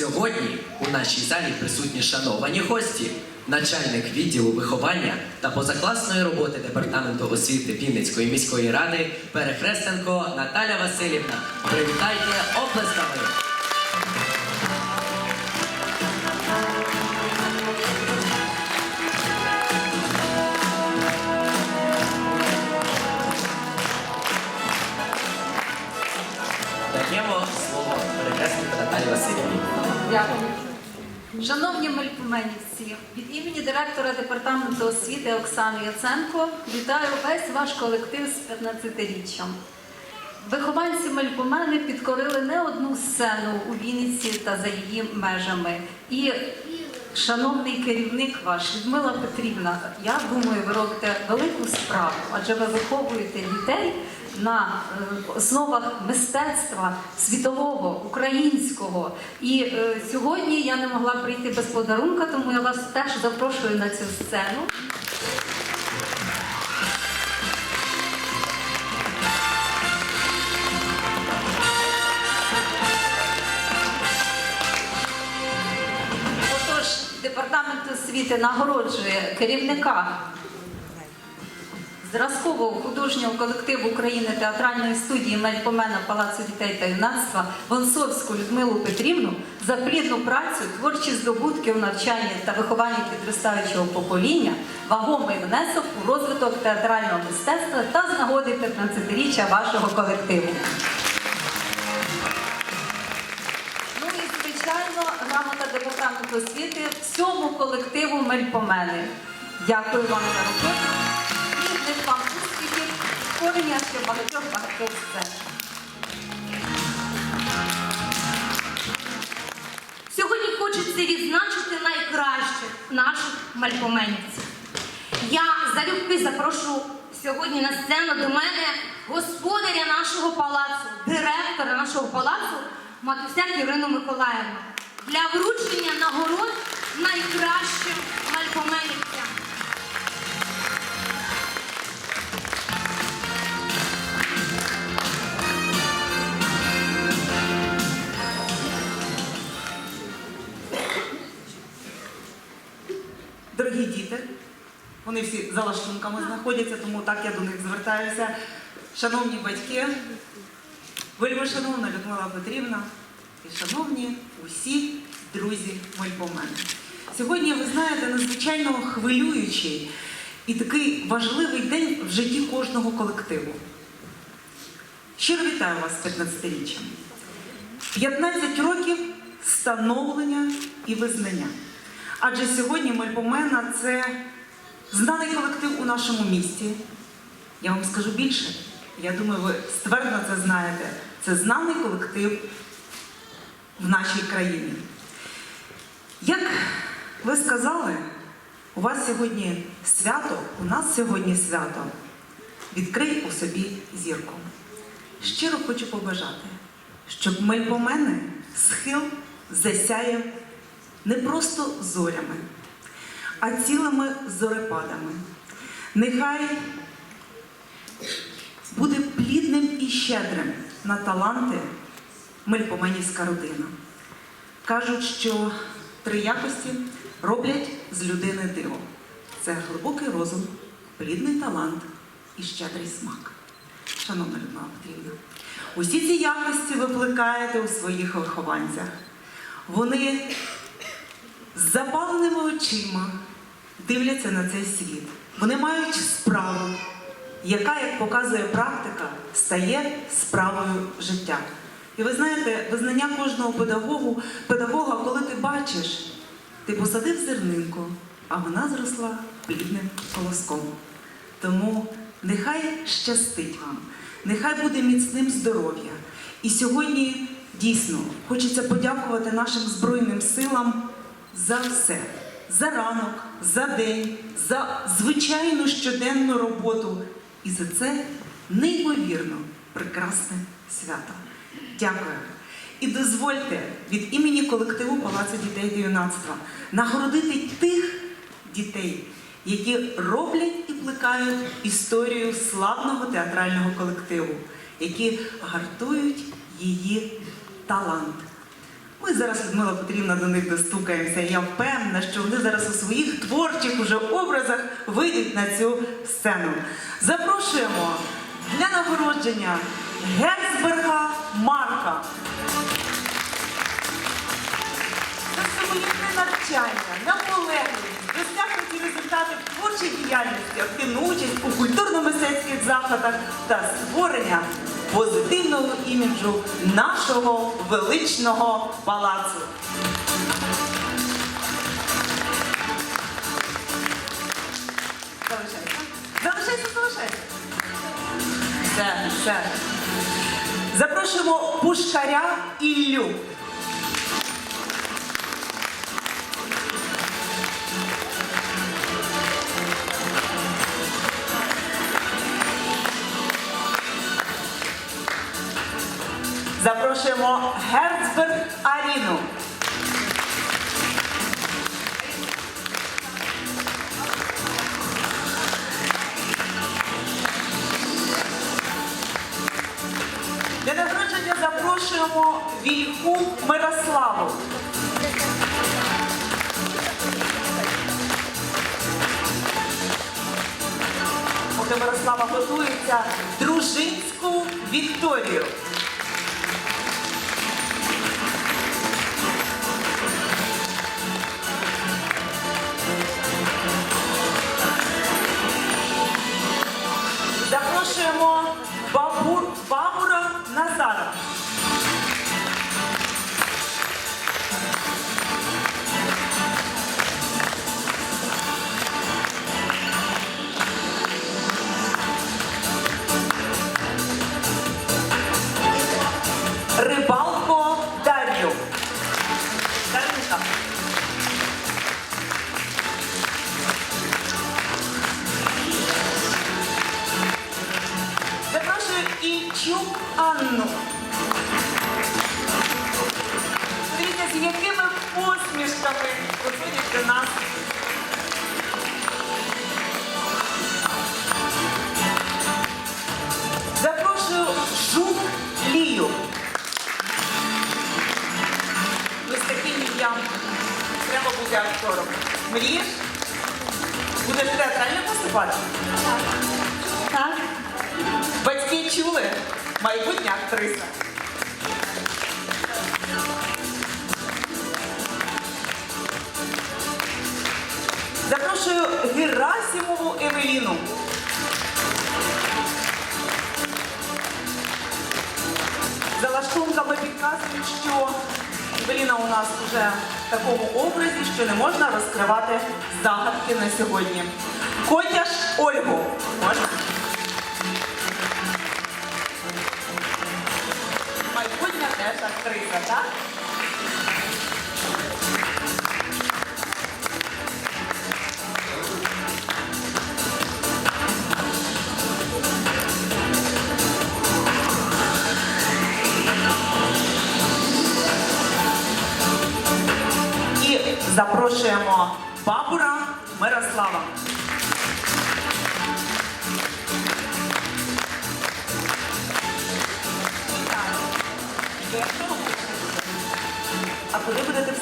Сьогодні у нашій залі присутні шановані гості, начальник відділу виховання та позакласної роботи департаменту освіти Вінницької міської ради Перехрестенко Наталя Васильівна. Привітайте оплесками! Директора департаменту освіти Оксани Яценко вітаю весь ваш колектив з 15-річчям. Вихованці мельпомени підкорили не одну сцену у Вінниці та за її межами. І шановний керівник ваш, Людмила Петрівна, я думаю, ви робите велику справу, адже ви виховуєте дітей на е, основах мистецтва світового, українського. І е, сьогодні я не могла прийти без подарунка, тому я вас теж запрошую на цю сцену. Департамент освіти нагороджує керівника зразкового художнього колективу України театральної студії Мельпомена Палацу дітей та юнацтва Вонсовську Людмилу Петрівну за плідну працю, творчі здобутки у навчанні та вихованні підростаючого покоління, вагомий внесок у розвиток театрального мистецтва та з нагоди 15-річчя вашого колективу. Ну грамота департаменту освіти всьому колективу Мельпомени. Дякую вам за роботу. Не вам успіхів, створення ще багатьох багатьох сцен. Сьогодні хочеться відзначити найкращих наших мальпоменівців. Я залюбки запрошу сьогодні на сцену до мене господаря нашого палацу, директора нашого палацу Матусяк Ірину Миколаївну для вручення нагород найкращим мальпоменівцям. Вони всі за лаштунками знаходяться, тому так я до них звертаюся. Шановні батьки, вельми шановна Людмила Петрівна і шановні усі друзі Мольпомени. Сьогодні, ви знаєте, надзвичайно хвилюючий і такий важливий день в житті кожного колективу. Щиро вітаю вас з 15-річчям. 15 років становлення і визнання. Адже сьогодні Мельпомена це знаний колектив у нашому місті. Я вам скажу більше. Я думаю, ви ствердно це знаєте. Це знаний колектив в нашій країні. Як ви сказали, у вас сьогодні свято, у нас сьогодні свято. Відкрий у собі зірку. Щиро хочу побажати, щоб Мельпомени схил засяяв не просто зорями, а цілими зорепадами. Нехай буде плідним і щедрим на таланти Мельпоменівська родина. Кажуть, що три якості роблять з людини диво. Це глибокий розум, плідний талант і щедрий смак. Шановна Людмила Петрівна, усі ці якості ви плекаєте у своїх вихованцях. Вони з запаленими очима дивляться на цей світ. Вони мають справу, яка, як показує практика, стає справою життя. І ви знаєте, визнання кожного педагогу, педагога, коли ти бачиш, ти посадив зернинку, а вона зросла плідним колоском. Тому нехай щастить вам, нехай буде міцним здоров'я. І сьогодні дійсно хочеться подякувати нашим Збройним силам за все, за ранок, за день, за звичайну щоденну роботу і за це неймовірно прекрасне свято. Дякую. І дозвольте від імені колективу Палацу дітей та юнацтва нагородити тих дітей, які роблять і плекають історію славного театрального колективу, які гартують її талант. Зараз, Людмила Петрівна, до них достукаємося. Я впевнена, що вони зараз у своїх творчих уже образах вийдуть на цю сцену. Запрошуємо для нагородження Герцберга Марка. Самолітне навчання, наполегливість, досягнуті результати в творчій діяльності, активну участь у культурно-мистецьких заходах та створення позитивного іміджу нашого величного палацу. Залишайся. Залишайся, залишайся. Все, все. Запрошуємо пушкаря Іллю. Мирославу. Поки Мирослава готується Дружинську Вікторію. Запрошуємо Бабур, Анну. Дивіться, з якими посмішками виходять до нас. Запрошую Жук Лію. З таким ім'ям треба бути актором. Мрієш? Будеш театрально поступати? Так. Батьки чули? Майбутня актриса. Запрошую Герасімову Евеліну. За лаштунками підказують, що Евеліна у нас вже в такому образі, що не можна розкривати загадки на сьогодні. Котяш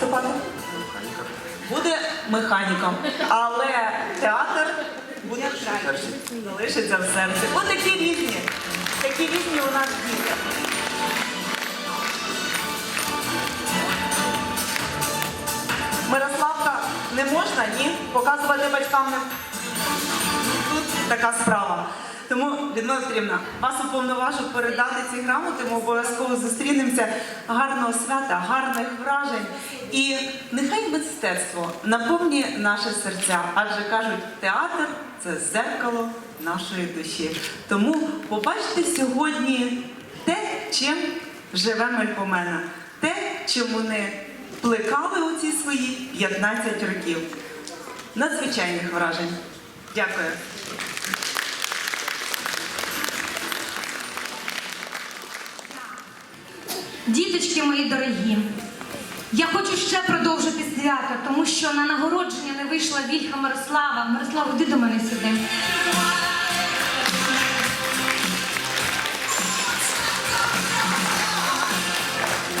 куди? Буде механіком. Але театр буде в. Залишиться в серці. Ось такі різні. Такі різні у нас діти. Мирославка, не можна, ні? Показувати батькам тут така справа. Тому, Людмила Петрівна, вас уповноважу передати ці грамоти, ми обов'язково зустрінемося. Гарного свята, гарних вражень. І нехай мистецтво наповнює наше серця, адже кажуть, театр це зеркало нашої душі. Тому побачте сьогодні те, чим живе Мельпомена, те, чим вони плекали у ці свої 15 років. Надзвичайних вражень. Дякую. Діточки мої дорогі, я хочу ще продовжити свято, тому що на нагородження не вийшла Вільха Мирослава. Мирослава, іди до мене сюди.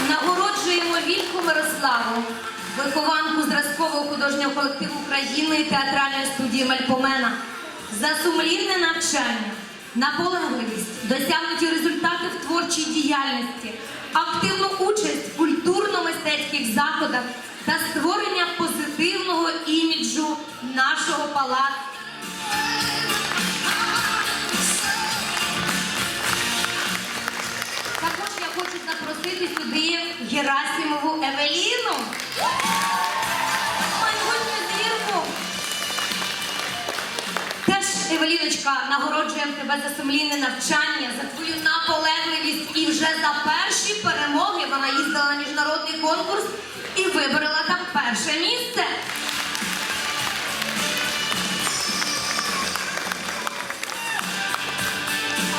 Нагороджуємо Вільху Мирославу. Вихованку зразкового художнього колективу України театральної студії Мельпомена, за сумлінне навчання, наполегливість, досягнуті результати в творчій діяльності, активну участь в культурно-мистецьких заходах та створення позитивного іміджу нашого палацу. Також я хочу запросити сюди Герасимову Евеліну. Евеліночка, нагороджуємо тебе за сумлінне навчання, за твою наполегливість. І вже за перші перемоги вона їздила на міжнародний конкурс і виборола там перше місце.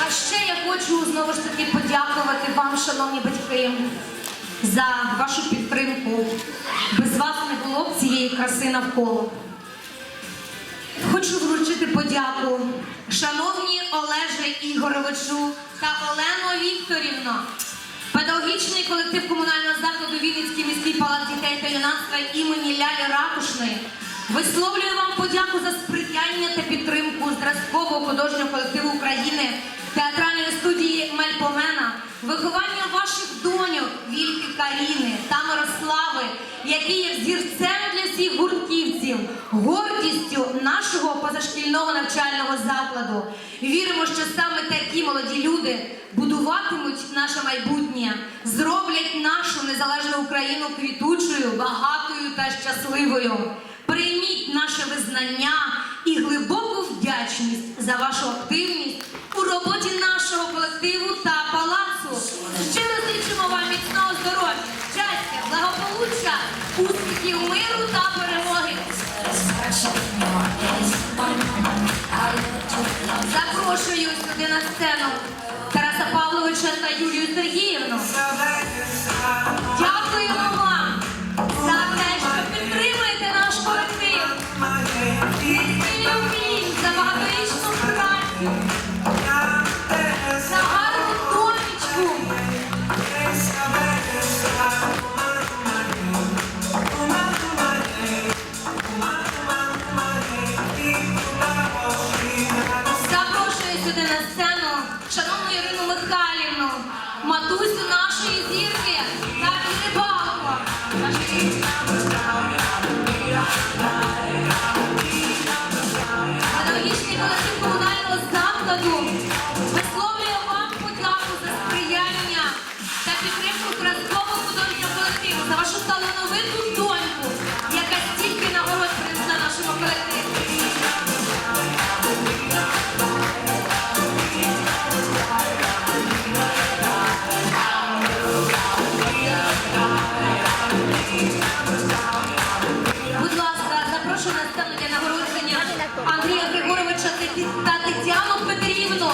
А ще я хочу знову ж таки подякувати вам, шановні батьки, за вашу підтримку. Без вас не було б цієї краси навколо. Хочу вручити подяку шановні Олеже Ігоровичу та Олено Вікторівно. Педагогічний колектив комунального та імені Лялі Ракушної висловлюю вам подяку за сприяння та підтримку зразкового художнього колективу України, театральної студії Мельпомена, виховання ваших доньок Вільки Каріни та Мирослави, які є зірцем для всіх гуртківців, гордістю нашого позашкільного навчального закладу. Віримо, що саме такі молоді люди будуватимуть наше майбутнє, зроблять нашу незалежну Україну квітучою, багатою та щасливою. Прийміть наше визнання і глибоку вдячність за вашу активність у роботі нашого колективу та палацу. Щиро зичимо вам міцного здоров'я, щастя, благополуччя, успіхів, миру та перемоги. Запрошую сюди на сцену Павловича Юлію Сергіївну.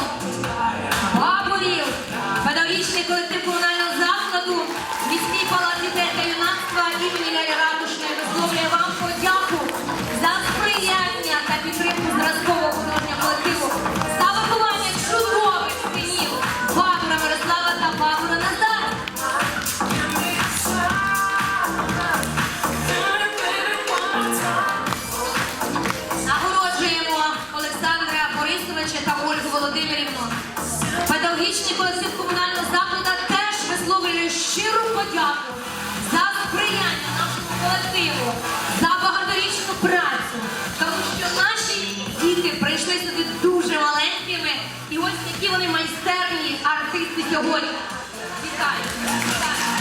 Петрівну. Педагогічний колектив комунального закладу теж висловлює щиру подяку за сприяння нашому колективу, за багаторічну працю. Тому що наші діти прийшли сюди дуже маленькими, і ось які вони майстерні артисти сьогодні. Вітаю!